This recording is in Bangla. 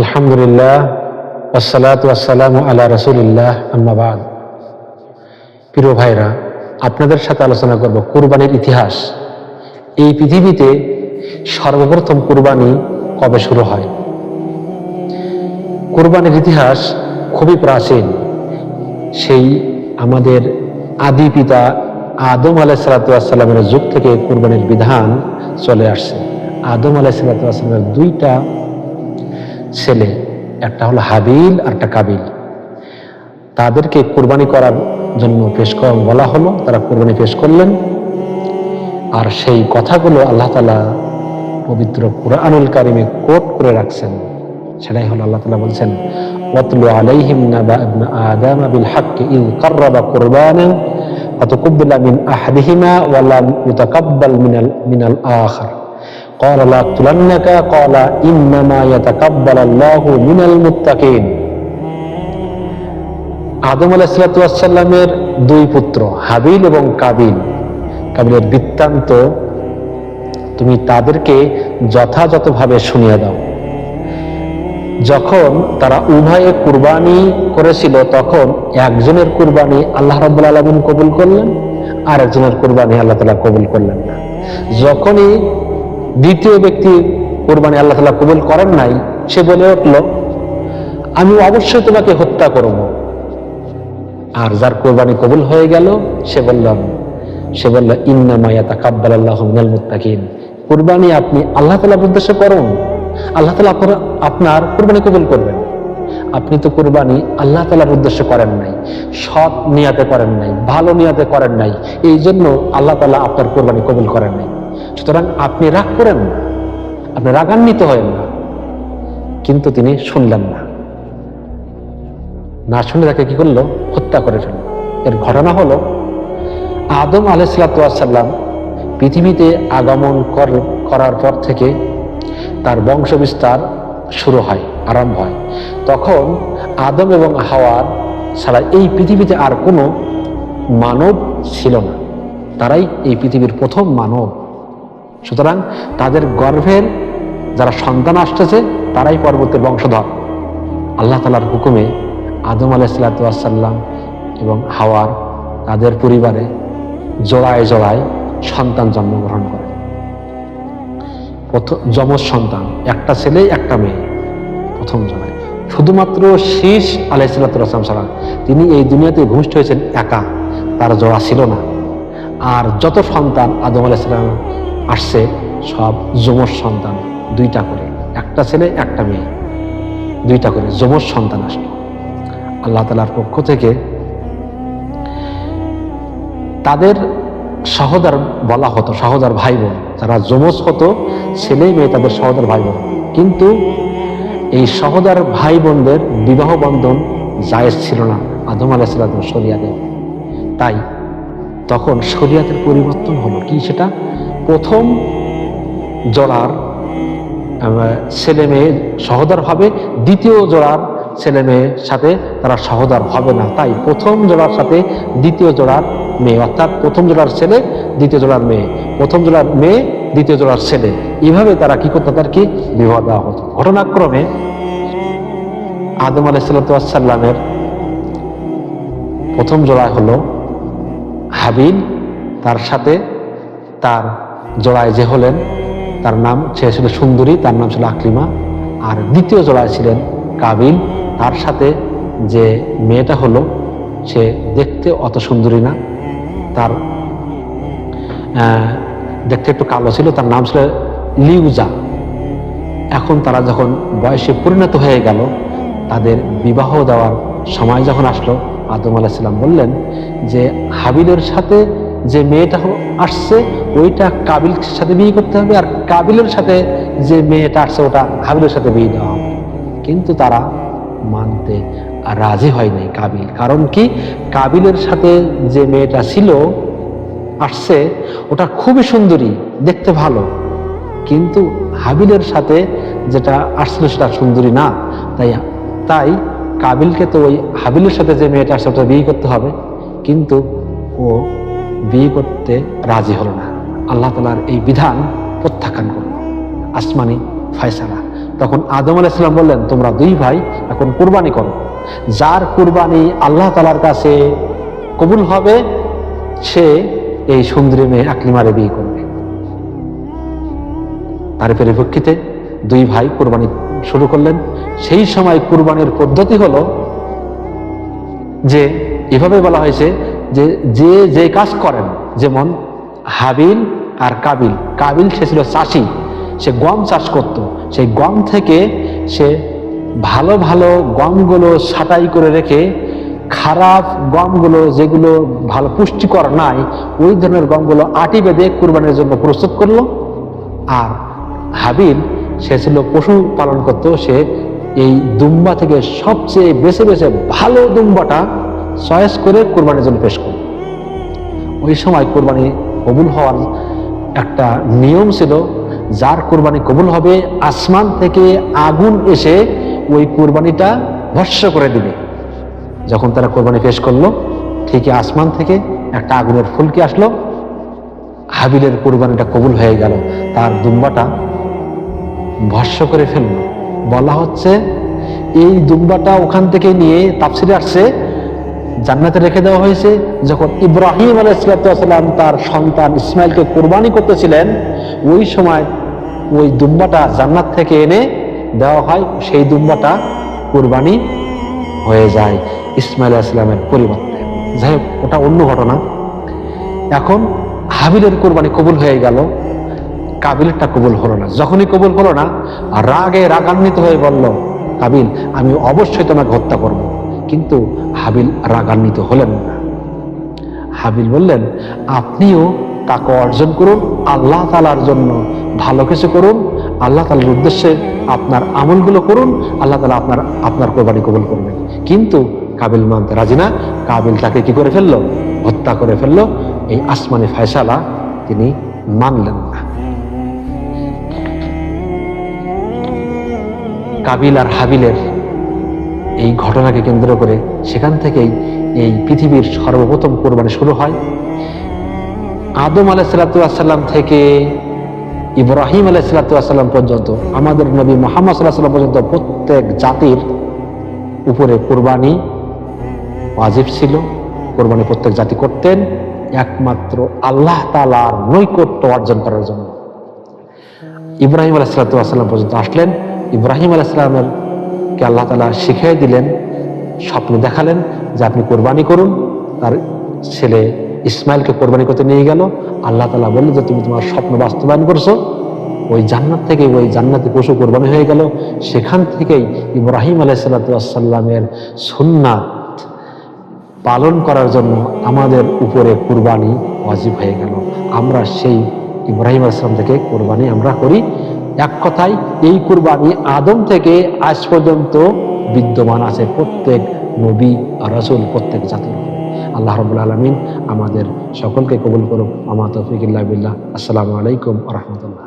আলহামদুলিল্লাহ, আসসালাতু আসসালামু আলা রসুলিল্লাহ আম্মাবাদ প্রিয় ভাইরা, আপনাদের সাথে আলোচনা করব কুরবানির ইতিহাস। এই পৃথিবীতে সর্বপ্রথম কুরবানি কবে শুরু হয়? কুরবানির ইতিহাস খুবই প্রাচীন। সেই আমাদের আদি পিতা আদম আলাইসালাতামের যুগ থেকে কুরবানির বিধান চলে আসছে। আদম আলাইসালাতামের দুইটা ছেলে, একটা হলো হাবিল আর একটা কাবিল। তাদেরকে কোরবানি করার জন্য পেশ বলা হলো, তারা কোরবানি পেশ করলেন। আর সেই কথাগুলো আল্লাহ তালা পবিত্র কুরআনুল কারিমে কোট করে রাখছেন। সেটাই হলো আল্লাহ তালা বলছেন হাক্কি ইয কাররাবা কুরবানান ফাতাকুব্বিলা মিন আহাদিহিমা ওয়া লাম ইউতাকাব্বাল মিনাল মিনাল আখার। قال لا أقتلنك قال إنما يتقبل الله من المتقين আদম আলাইসালামের দুই পুত্র হাবিল এবং কাবিল কাবিলের বৃত্তান্ত তুমি তাদেরকে যথাযথভাবে শুনিয়ে দাও যখন তারা উভয়ে কুরবানি করেছিল তখন একজনের কুরবানি আল্লাহ রাব্বুল আলমিন কবুল করলেন আর একজনের কুরবানি আল্লাহ তালা কবুল করলেন না যখনই দ্বিতীয় ব্যক্তি কোরবানি আল্লাহ তালা কবুল করেন নাই, সে বলে উঠল, আমি অবশ্যই তোমাকে হত্যা করব। আর যার কোরবানি কবুল হয়ে গেল, সে বললাম সে বলল, ইন্না ইন্নামায়া তাকাব্বাল আল্লাহ মিনাল মুত্তাকিন। কোরবানি আপনি আল্লাহ তালার উদ্দেশ্যে করুন। আল্লাহ তালা আপনার আপনার কোরবানি কবুল করবেন। আপনি তো কোরবানি আল্লাহ তালার উদ্দেশ্যে করেন নাই, সৎ নিয়াতে করেন নাই, ভালো নিয়াতে করেন নাই। এই জন্য আল্লাহ তালা আপনার কোরবানি কবুল করেন নাই। সুতরাং আপনি রাগ করেন না। আপনি রাগান্বিত হয়েন না। কিন্তু তিনি শুনলেন না। না শুনে তাকে কি করল? হত্যা করে ফেলল। এর ঘটনা হলো, আদম আলাইসাল্লাম পৃথিবীতে আগমন কর- করার পর থেকে তার বংশ বিস্তার শুরু হয়, আরম্ভ হয়। তখন আদম এবং হাওয়ার ছাড়া এই পৃথিবীতে আর কোনো মানব ছিল না। তারাই এই পৃথিবীর প্রথম মানব। সুতরাং তাদের গর্ভের যারা সন্তান আসতেছে, তারাই পরবর্তী বংশধর। আল্লাহ তালার হুকুমে আদম আলাইসাল্লাম এবং হাওয়ার তাদের পরিবারে জোড়ায় জোড়ায় সন্তান জন্মগ্রহণ করে। প্রথম যমজ সন্তান, একটা ছেলে, একটা মেয়ে, প্রথম জনায় শুধুমাত্র শীষ আলাইসাল্লাম ছাড়া তিনি এই দুনিয়াতে ভূমিষ্ঠ হয়েছেন একা, তার জোড়া ছিল না। আর যত সন্তান আদম আলাইসাল্লাম আসছে সব যমজ সন্তান দুইটা করে। একটা ছেলে, একটা মেয়ে। দুইটা করে যমজ সন্তান আসলো। আল্লাহ তালার পক্ষ থেকে তাদের সহদার বলা হতো, সহোদর ভাই বোন। যারা যমজ হতো, ছেলে মেয়ে তাদের সহোদর ভাই বোন। কিন্তু এই সহোদর ভাই বোনদের বিবাহ বন্ধন জায়েজ ছিল না আদম আলাইসাল্লাম শরিয়াতে। তাই তখন শরিয়াতের পরিবর্তন হলো। কি সেটা? প্রথম জোড়ার ছেলে মেয়ে সহোদর হবে। দ্বিতীয় জোড়ার ছেলে মেয়ের সাথে তারা সহোদর হবে না। তাই প্রথম জোড়ার সাথে দ্বিতীয় জোড়ার মেয়ে, অর্থাৎ প্রথম জোড়ার ছেলে, দ্বিতীয় জোড়ার মেয়ে। প্রথম জোড়ার মেয়ে, দ্বিতীয় জোড়ার ছেলে। এইভাবে তারা কি করতো, তাদেরকে বিবাহ দেওয়া হতো। ঘটনাক্রমে আদম আলাইসাল্লামের প্রথম জোড়া হলো হাবিল। তার সাথে তার জোড়ায় যে হলেন, তার নাম সে ছিল সুন্দরী, তার নাম ছিল আকলিমা। আর দ্বিতীয় জোড়ায় ছিলেন কাবিল, তার সাথে যে মেয়েটা হলো, সে দেখতে অত সুন্দরী না। তার দেখতে একটু কালো ছিল, তার নাম ছিল লিউজা। এখন তারা যখন বয়সে পরিণত হয়ে গেল, তাদের বিবাহ দেওয়ার সময় যখন আসলো, আদম আলাহিসাল্লাম বললেন যে, হাবিলের সাথে যে মেয়েটা আসছে ওইটা কাবিলের সাথে বিয়ে করতে হবে আর কাবিলের সাথে যে মেয়েটা আসছে ওটা হাবিলের সাথে বিয়ে দেওয়া হবে। কিন্তু তারা মানতে রাজি হয়নি কাবিল। কারণ কি? কাবিলের সাথে যে মেয়েটা ছিল, আসছে, ওটা খুবই সুন্দরী, দেখতে ভালো। কিন্তু হাবিলের সাথে যেটা আসছিল সেটা সুন্দরী না। তাই তাই কাবিলকে তো ওই হাবিলের সাথে যে মেয়েটা আসছে ওটা বিয়ে করতে হবে। কিন্তু ও বিয়ে করতে রাজি হলো না। আল্লাহ তালার এই বিধান প্রত্যাখ্যান করল। আসমানি ফয়সালা। তখন আদম আলাইসাল্লাম বললেন, তোমরা দুই ভাই, এখন কুরবানি করো। যার কুরবানি আল্লাহ তালার কাছে কবুল হবে, সে এই সুন্দরী মেয়ে আকলিমারে বিয়ে করবে। তার পরিপ্রেক্ষিতে দুই ভাই কুরবানি শুরু করলেন। সেই সময় কুরবানির পদ্ধতি হলো যে, এভাবে বলা হয়েছে যে যে যে কাজ করেন, যেমন হাবিল আর কাবিল। কাবিল, সে ছিল চাষি। সে গম চাষ করত। সেই গম থেকে সে ভালো ভালো গমগুলো ছাটাই করে রেখে খারাপ গমগুলো যেগুলো ভালো পুষ্টিকর নাই, ওই ধরনের গমগুলো আটি বেঁধে কুরবানির জন্য প্রস্তুত করল। আর হাবিল, সে ছিল পশু পালন করত। সে এই দুম্বা থেকে সবচেয়ে বেছে বেছে ভালো দুম্বাটা চয়েস করে কোরবানির জন্য পেশ করল ওই সময় কোরবানি কবুল হওয়ার একটা নিয়ম ছিল, যার কোরবানি কবুল হবে, আসমান থেকে আগুন এসে ওই কোরবানিটা ভস্য করে দিবে। যখন তারা কোরবানি পেশ করল, ঠিকই আসমান থেকে একটা আগুনের ফুলকি আসলো, হাবিলের কোরবানিটা কবুল হয়ে গেল, তার দুম্বাটা ভস্য করে ফেলল। বলা হচ্ছে, এই দুম্বাটা ওখান থেকে নিয়ে তাপসিরে আসছে জান্নাতে রেখে দেওয়া হয়েছে। যখন ইব্রাহিম আলাইসালাম তার সন্তান ইসমাইলকে কোরবানি করতেছিলেন, ওই সময় ওই দুম্বাটা জান্নাত থেকে এনে দেওয়া হয়, সেই দুম্বাটা কোরবানি হয়ে যায় ইসমাইল আসলামের পরিবর্তে। যাই হোক, ওটা অন্য ঘটনা। এখন হাবিলের কোরবানি কবুল হয়ে গেল, কাবিলেরটা কবুল হলো না। যখনই কবুল হলো না, রাগে রাগান্বিত হয়ে বলল, কাবিল, আমি অবশ্যই তোমাকে হত্যা করব। কিন্তু হাবিল রাগান্বিত হলেন। না হাবিল বললেন, আপনিও তাকে অর্জন করুন, আল্লাহ তালার জন্য ভালো কিছু করুন, আল্লাহ তালার উদ্দেশ্যে আপনার আমলগুলো করুন, আল্লাহ তালা আপনার আপনার কোরবানি কবুল করবেন। কিন্তু কাবিল মানতে রাজি না। কাবিল তাকে কি করে ফেলল? হত্যা করে ফেলল। এই আসমানি ফয়সালা তিনি মানলেন না। কাবিল আর হাবিলের এই ঘটনাকে কেন্দ্র করে সেখান থেকেই এই পৃথিবীর সর্বপ্রথম কোরবানি শুরু হয়। আদম আলাইসাল্লাম থেকে ইব্রাহিম আলাইসাল্লাম পর্যন্ত, আমাদের নবী মোহাম্মদ সাল্লাহ সাল্লাম পর্যন্ত প্রত্যেক জাতির উপরে কোরবানি ওয়াজিব ছিল। কোরবানি প্রত্যেক জাতি করতেন, একমাত্র আল্লাহ তালার নৈকট্য অর্জন করার জন্য। ইব্রাহিম আলাহ আলাইসাল্লাম পর্যন্ত আসলেন। ইব্রাহিম আলাইসালামের কে আল্লাহ তালা শিখিয়ে দিলেন, স্বপ্ন দেখালেন যে আপনি কোরবানি করুন। তার ছেলে ইসমাইলকে কোরবানি করতে নিয়ে গেল। আল্লাহ তালা বললেন যে তুমি তোমার স্বপ্ন বাস্তবায়ন করছ। ওই জান্নাত থেকে ওই জান্নাতে পশু কোরবানি হয়ে গেল। সেখান থেকেই ইব্রাহিম আলাইসাল্লামের সুন্নাত পালন করার জন্য আমাদের উপরে কুরবানি ওয়াজিব হয়ে গেল। আমরা সেই ইব্রাহিম আসলাম থেকে কোরবানি আমরা করি। এক কথায়, এই কুরবানি আদম থেকে আজ পর্যন্ত বিদ্যমান আছে প্রত্যেক নবী রসুল, প্রত্যেক জাতির। আল্লাহ রবুল আলমিন আমাদের সকলকে কবুল করুক। আমার তফিকুল্লাহ বিল্লাহ। আসসালামু আলাইকুম রহমতুল্লাহ।